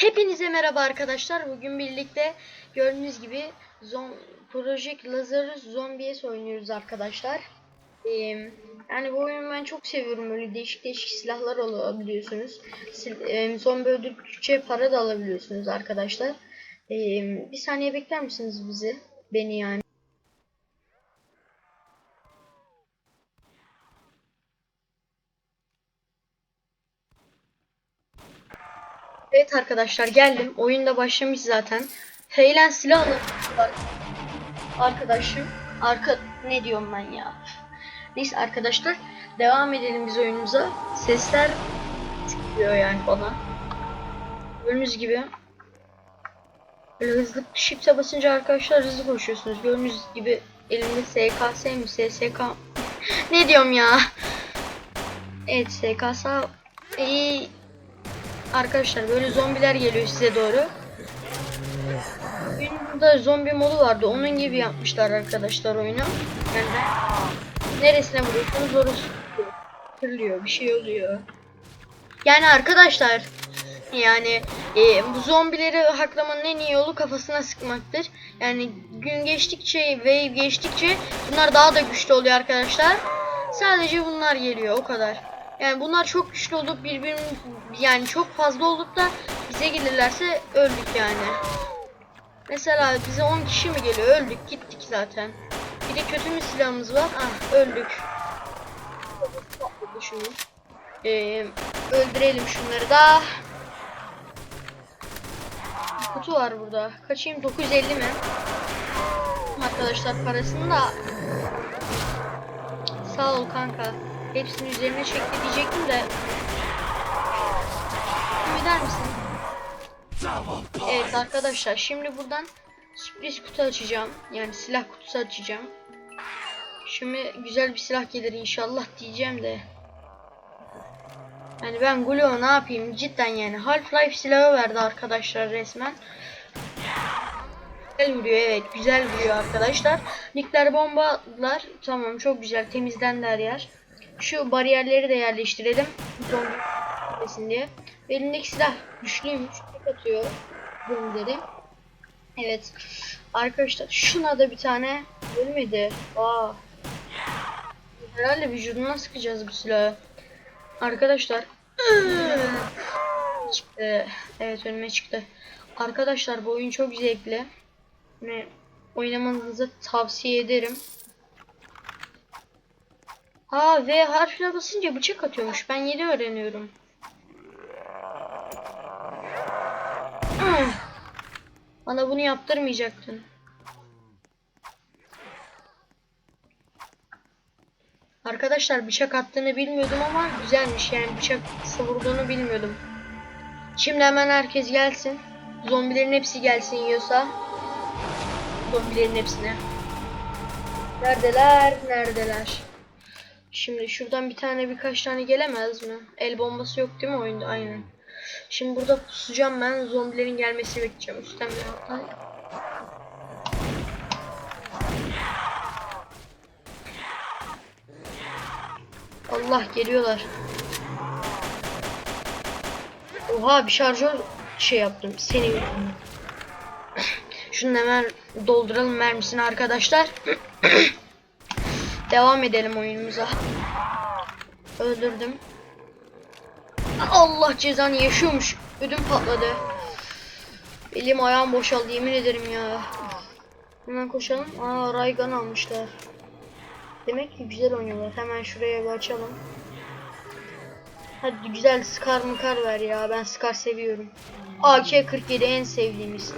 Hepinize merhaba arkadaşlar. Bugün birlikte gördüğünüz gibi zom Project Lazarus Zombies oynuyoruz arkadaşlar. Ee, yani bu oyunu ben çok seviyorum. Öyle değişik değişik silahlar alabiliyorsunuz. Sil e, zombi öldürdükçe para da alabiliyorsunuz arkadaşlar. Ee, bir saniye bekler misiniz bizi? Beni yani. Evet arkadaşlar geldim. Oyunda başlamış zaten. Heylen silah var. Arkadaşım. Arka ne diyorum ben ya. Neyse arkadaşlar devam edelim biz oyunumuza. Sesler çıkıyor yani bana. Gördüğünüz gibi Böyle hızlı shift'e basınca arkadaşlar hızlı koşuyorsunuz. Gördüğünüz gibi elimde SKS mi SSK ne diyorum ya. Evet SKS iyi Arkadaşlar böyle zombiler geliyor size doğru. Burada zombi modu vardı. Onun gibi yapmışlar arkadaşlar oyunu. Yani neresine vuruyorsunuz orası kırılıyor. Bir şey oluyor. Yani arkadaşlar yani e, bu zombileri haklamanın en iyi yolu kafasına sıkmaktır. Yani gün geçtikçe wave geçtikçe bunlar daha da güçlü oluyor arkadaşlar. Sadece bunlar geliyor o kadar. Yani bunlar çok güçlü olup birbirini yani çok fazla olup da bize gelirlerse öldük yani. Mesela bize 10 kişi mi geliyor? Öldük gittik zaten. Bir de kötü bir silahımız var. Ah öldük. Şunu. Ee, öldürelim şunları da. Kutu var burada. Kaçayım 950 mi? Arkadaşlar parasını da Sağ ol kanka. Hepsini üzerine çekti diyecektim de. Ümit misin? Evet arkadaşlar şimdi buradan sürpriz kutu açacağım. Yani silah kutusu açacağım. Şimdi güzel bir silah gelir inşallah diyeceğim de. Yani ben Gulio ne yapayım cidden yani Half-Life silahı verdi arkadaşlar resmen. Güzel vuruyor evet güzel vuruyor arkadaşlar. Nikler bombalar tamam çok güzel temizlendi her yer. Şu bariyerleri de yerleştirelim. Zombi diye. Elindeki silah güçlüymüş. Tek atıyor zombileri. Evet. Arkadaşlar şuna da bir tane ölmedi. Aa. Herhalde vücuduna sıkacağız bu silahı. Arkadaşlar. çıktı. Evet önüme çıktı. Arkadaşlar bu oyun çok zevkli. Ve oynamanızı tavsiye ederim. Ha V harfine basınca bıçak atıyormuş. Ben yeni öğreniyorum. Hmm. Bana bunu yaptırmayacaktın. Arkadaşlar bıçak attığını bilmiyordum ama güzelmiş yani bıçak savurduğunu bilmiyordum. Şimdi hemen herkes gelsin. Zombilerin hepsi gelsin yiyorsa. Zombilerin hepsine. Neredeler? Neredeler? Şimdi şuradan bir tane birkaç tane gelemez mi? El bombası yok değil mi oyunda? Aynen. Şimdi burada pusacağım ben. Zombilerin gelmesini bekleyeceğim. Üstten bir atay. Allah geliyorlar. Oha bir şarjör şey yaptım. Seni Şunu hemen dolduralım mermisini arkadaşlar. Devam edelim oyunumuza. Öldürdüm. Allah cezanı yaşıyormuş. Ödüm patladı. Elim ayağım boşaldı yemin ederim ya. Hemen koşalım. Aa Raygun almışlar. Demek ki güzel oynuyorlar. Hemen şuraya açalım. Hadi güzel Scar mıkar ver ya. Ben Scar seviyorum. AK-47 en sevdiğimiz.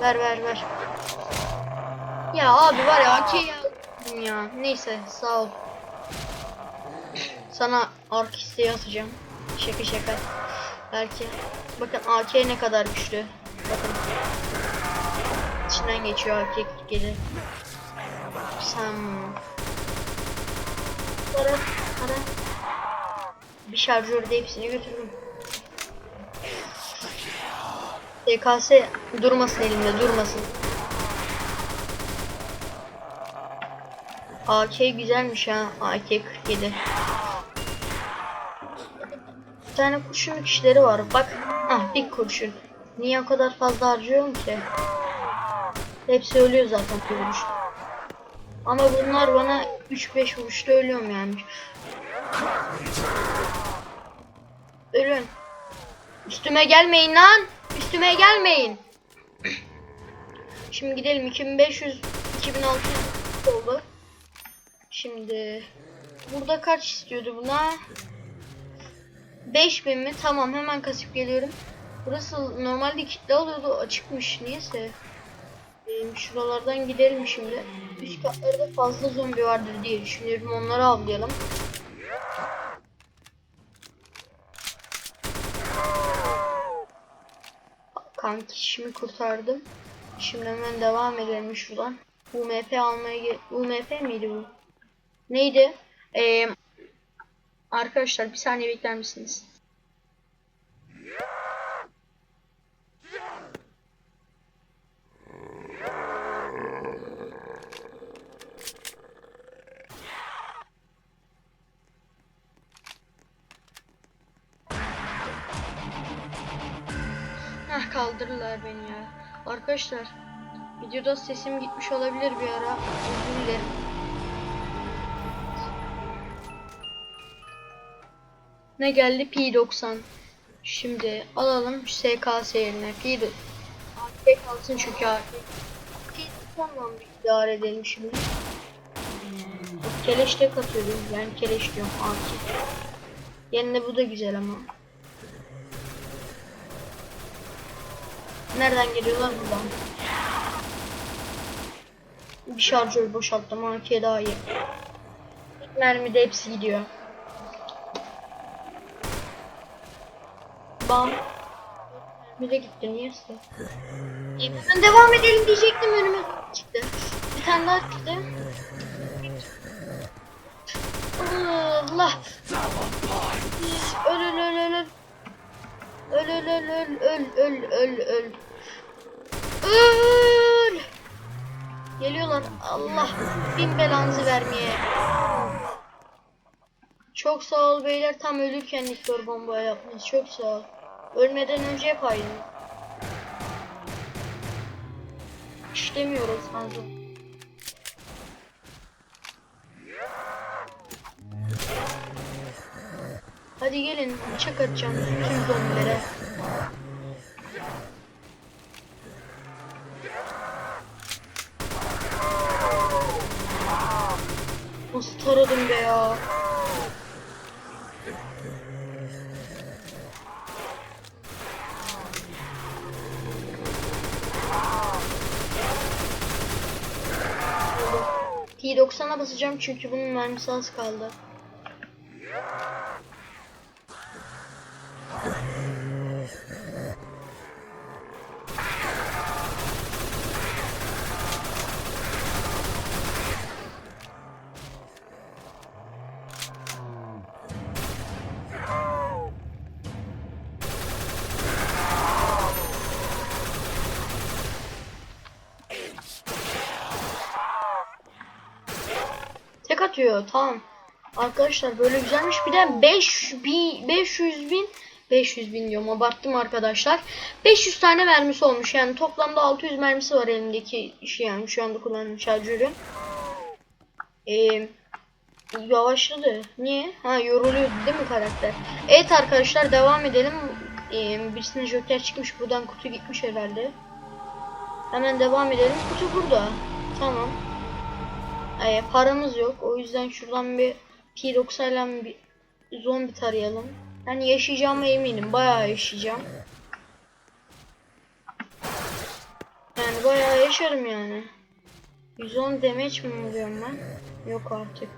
Ver ver ver. Ya abi var ya AK ya. Ya neyse sağ ol. Sana ark isteği atacağım. Şaka şaka. Belki. Bakın AK ne kadar güçlü. Bakın. İçinden geçiyor AK 47. Sen Para, para. Bir şarjörde hepsini götürdüm. TKS durmasın elimde durmasın. AK güzelmiş ha. AK 47. Bir tane kurşun işleri var. Bak. Ah bir kurşun. Niye o kadar fazla harcıyorum ki? Hepsi ölüyor zaten vuruşta. Ama bunlar bana 3-5 vuruşta ölüyorum yani. Ölün. Üstüme gelmeyin lan. Üstüme gelmeyin. Şimdi gidelim 2500 2600 oldu. Şimdi burada kaç istiyordu buna? 5000 mi? Tamam hemen kasıp geliyorum. Burası normalde kitle oluyordu açıkmış niyeyse. Şuralardan gidelim şimdi. Üst katlarda fazla zombi vardır diye düşünüyorum. Onları avlayalım. Kanki işimi kurtardım. Şimdi hemen devam edelim şuradan. UMP almaya UMP miydi bu? Neydi? Ee, arkadaşlar bir saniye bekler misiniz? Heh kaldırırlar beni ya. Arkadaşlar videoda sesim gitmiş olabilir bir ara. Özür dilerim. Ne geldi? P90. Şimdi alalım SKS yerine. P90. AK kalsın çünkü AK. P90'dan bir idare edelim şimdi. Keleş tek atıyorum. Ben keleş diyorum AK. Yerine bu da güzel ama. Nereden geliyorlar buradan? Bir şarjör boşalttım. AK daha iyi. İlk mermide hepsi gidiyor. Bam. De gitti niyeyse. Ben devam edelim diyecektim önüme çıktı. Bir tane daha çıktı. Allah. Öl öl öl öl öl. Öl öl öl öl öl öl öl öl. Geliyorlar. Allah bin belanızı vermeye. Çok sağ ol beyler tam ölürken Niktor bomba yapmış. Çok sağ ol. Ölmeden önce yapaydın. İşlemiyoruz fazla. Hadi gelin bıçak atacağım tüm zombilere. Nasıl taradım be ya. Basacağım çünkü bunun mermisi az kaldı. Tek atıyor tamam. Arkadaşlar böyle güzelmiş. Bir de 5 bin 500 bin 500 bin diyorum abarttım arkadaşlar. 500 tane mermisi olmuş yani toplamda 600 mermisi var elimdeki şey yani şu anda kullandığım şarjörün. Ee, yavaşladı. Niye? Ha yoruluyordu değil mi karakter? Evet arkadaşlar devam edelim. Ee, birisine joker çıkmış buradan kutu gitmiş herhalde. Hemen devam edelim. Kutu burada. Tamam. Ee, paramız yok. O yüzden şuradan bir P90 ile bir zombi tarayalım. Yani yaşayacağıma eminim. Bayağı yaşayacağım. Yani bayağı yaşarım yani. 110 damage mi vuruyorum ben? Yok artık.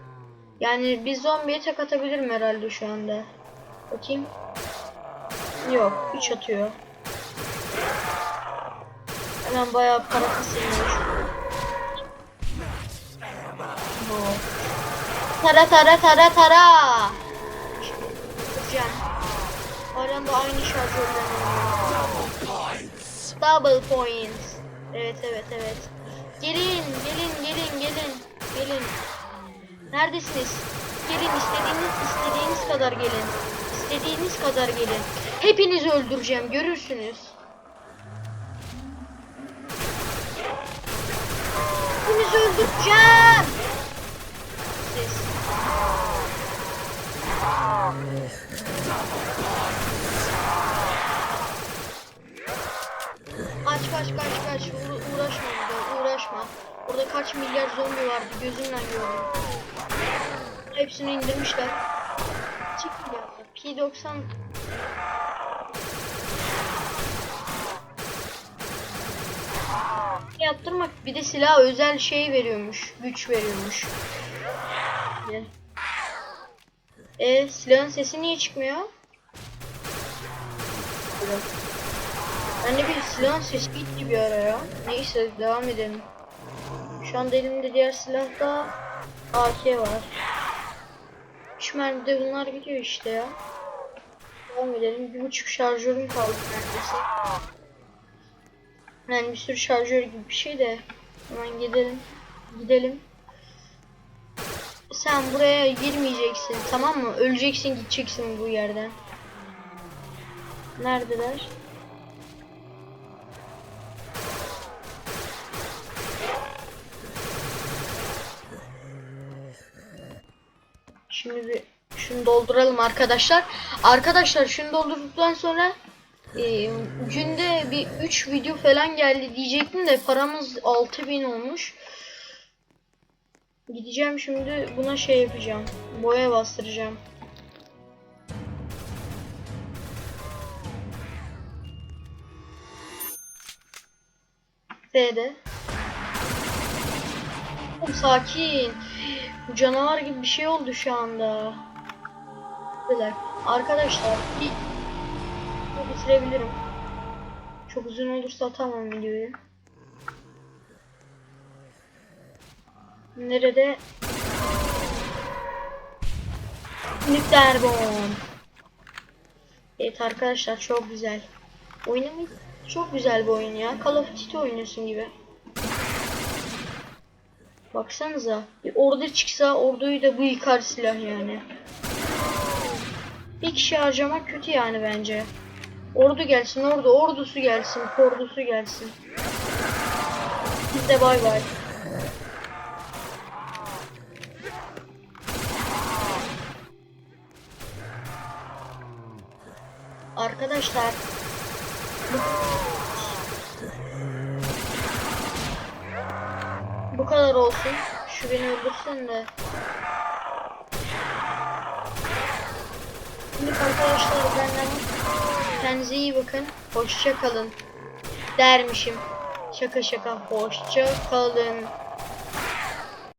Yani bir zombiye tek atabilirim herhalde şu anda. Bakayım. Yok. 3 atıyor. Hemen bayağı para bu. Tara tara tara tara. Güzel. Oradan da aynı şarjörden. Double points. Evet evet evet. Gelin gelin gelin gelin. Gelin. Neredesiniz? Gelin istediğiniz istediğiniz kadar gelin. İstediğiniz kadar gelin. Hepinizi öldüreceğim görürsünüz. Hepinizi öldüreceğim. Kaç kaç kaç kaç Uğra- uğraşma burada uğraşma. Orada kaç milyar zombi vardı gözümle gördüm. Hepsini indirmişler. Çık ya. P90 yaptırmak bir de silah özel şey veriyormuş. Güç veriyormuş. Ne? E silahın sesi niye çıkmıyor? Ben de bir silahın sesi gitti bir ara ya. Neyse devam edelim. Şu anda elimde diğer silahta AK var. Üç mermide bunlar gidiyor işte ya. Devam edelim. Bir buçuk şarjörüm kaldı neredeyse. Yani bir sürü şarjör gibi bir şey de. Hemen gidelim. Gidelim. Sen buraya girmeyeceksin tamam mı? Öleceksin gideceksin bu yerden. Neredeler? Şimdi bir şunu dolduralım arkadaşlar. Arkadaşlar şunu doldurduktan sonra e, günde bir 3 video falan geldi diyecektim de paramız 6000 olmuş. Gideceğim şimdi buna şey yapacağım. Boya bastıracağım. F'de. Oğlum sakin. Bu canavar gibi bir şey oldu şu anda. Arkadaşlar bir bitirebilirim. Çok uzun olursa tamam videoyu. Nerede? Nükleer bomb. Evet arkadaşlar çok güzel. Oynamayı çok güzel bir oyun ya. Call of Duty oynuyorsun gibi. Baksanıza. Bir ordu çıksa orduyu da bu yıkar silah yani. Bir kişi harcamak kötü yani bence. Ordu gelsin ordu ordusu gelsin ordusu gelsin. Biz de bay bay. Arkadaşlar bu kadar olsun. Şu beni öldürsün de. Şimdi arkadaşlar benden kendinize iyi bakın. Hoşça kalın. Dermişim. Şaka şaka. Hoşça kalın.